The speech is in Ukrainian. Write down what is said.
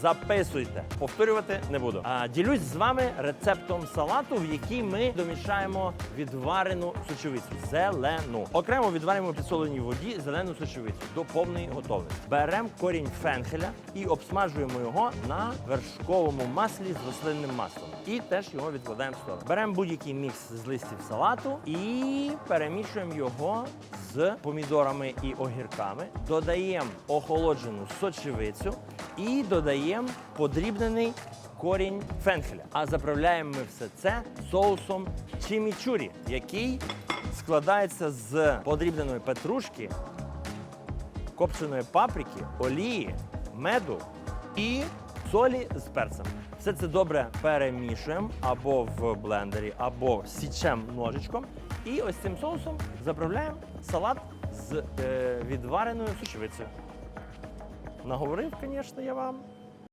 Записуйте, повторювати не буду. А, ділюсь з вами рецептом салату, в який ми домішаємо відварену сочевицю зелену. Окремо відваримо підсоленій воді зелену сочевицю до повної готовності. Беремо корінь фенхеля і обсмажуємо його на вершковому маслі з рослинним маслом. І теж його відкладаємо в сторону. Беремо будь-який мікс з листів салату і перемішуємо його з помідорами і огірками. Додаємо охолоджену сочевицю і додаємо подрібнений корінь фенхеля. А заправляємо ми все це соусом чимічурі, який складається з подрібненої петрушки, копченої паприки, олії, меду і солі з перцем. Все це добре перемішуємо або в блендері, або січем ножичком. І ось цим соусом заправляємо салат з е, відвареною сушевицею. Наговорив, звісно, я вам.